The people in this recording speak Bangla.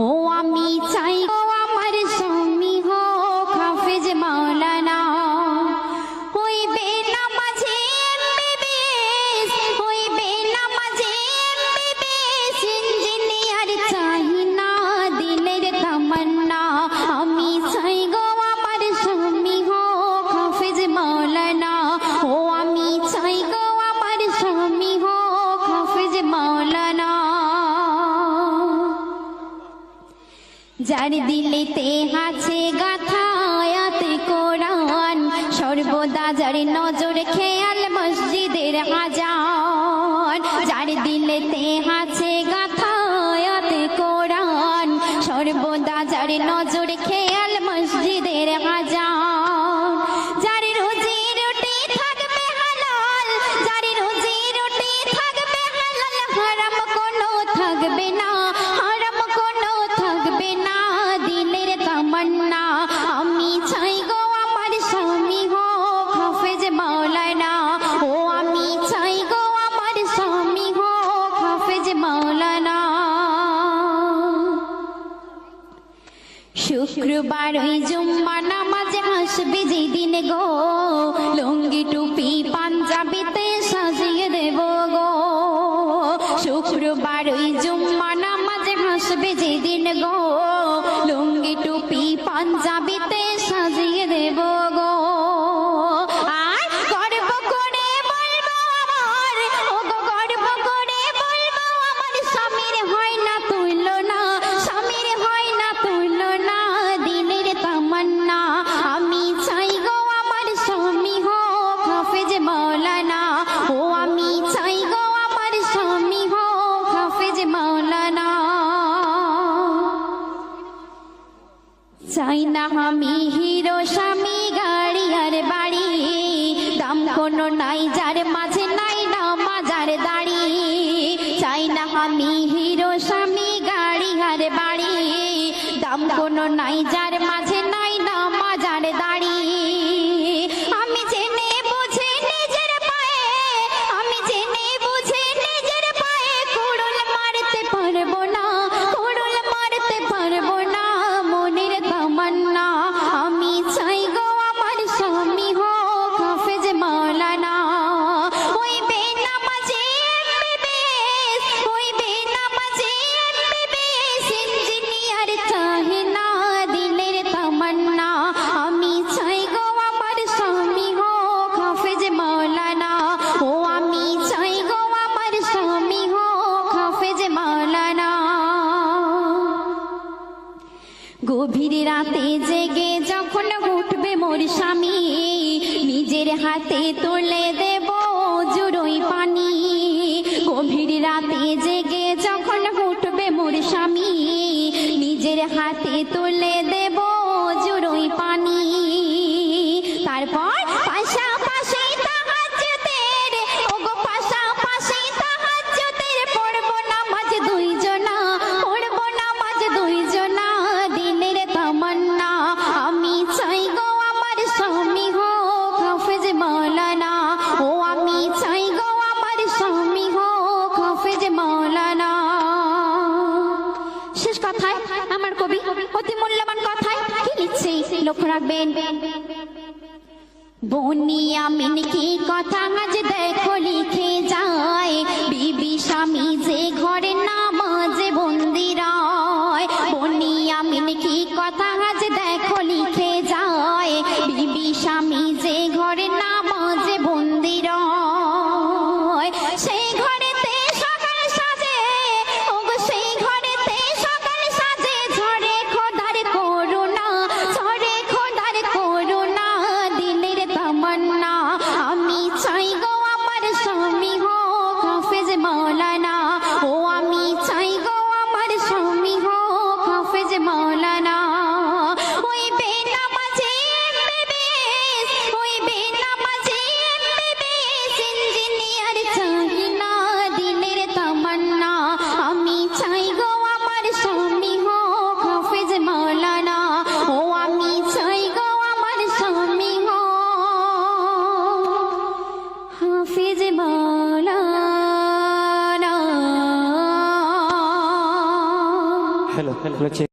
我阿弥在 যার দিলেতে আছে গাথায়াত কোরআন। সর্বদা যার নজর খেয়াল মসজিদের আজান যার দিলেতে আছে গাথায়াত কোরআন। সর্বদা যার নজর খেয়াল মসজিদের আজান শুক্রবার ওই জুম্মা নামাজ আসবে যেদিন গো। লুঙ্গি টুপি পাঞ্জাবিতে সাজিয়ে দে। মাওলানা ও আমি চাই গো আমার স্বামী হও হাফেজ মাওলানা চাই না আমি হিরো স্বামী, গাড়ি আর বাড়ি। দাম কোনো নাই, যার মাঝে নাই না মাজার দাড়ি। চাই না আমি হিরো স্বামী, গাড়ি আর বাড়ি। দাম কোনো নাই গভীর রাতে জেগে যখন উঠবে মোর স্বামী নিজের হাতে তুলে দেব অতি মূল্যবান কথায় কি লিখছে? লক্ষ্য রাখবেন। বনিয়া মিনকি কথা আজ দেখো লিখে যায়। ফেলো ফেলো